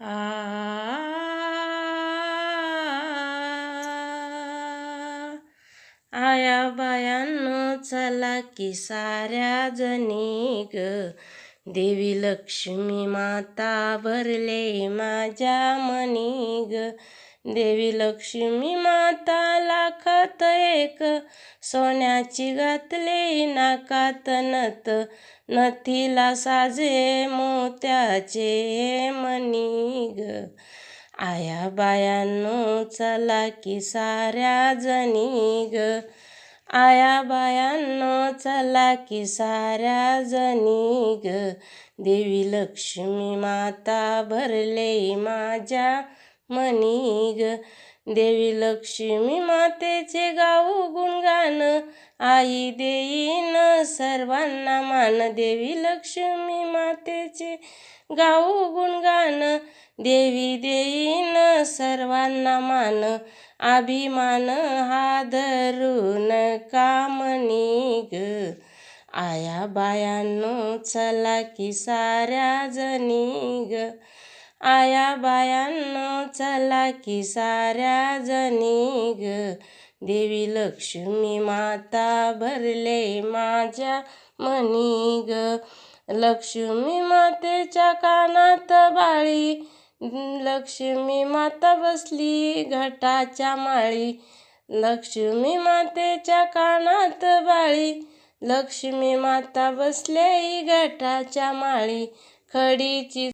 आ आया बायांनो चला की साऱ्या जणी ग देवी लक्ष्मी माता भरले माझ्या मनी ग देवी लक्ष्मी माता लाखात एक सोन्याची घातली नाकात नत नथीला साजे मोत्याचे मनी ग. आया बायांनो चला की साऱ्या जणी ग. आया बायांनो चला की साऱ्या जणी ग. देवी लक्ष्मी माता भरले माझ्या मनीग. ग देवी लक्ष्मी मातेचे गाऊ गुणगान. आई देईन सर्वांना मान. देवी लक्ष्मी मातेचे गाऊ गुणगान. देवी देईन सर्वांना मान. अभिमान हा धरून कामनी ग आया बायांनो चला की साऱ्या जणी ग आया बायांनो चला की साऱ्या जणी ग. देवी लक्ष्मी माता भरले माझ्या मनी ग. लक्ष्मी मातेच्या कानात बाळी. लक्ष्मी माता बसली घटाच्या माळी. लक्ष्मी मातेच्या कानात बाळी. लक्ष्मी माता बसले घटाच्या माळी. खडीची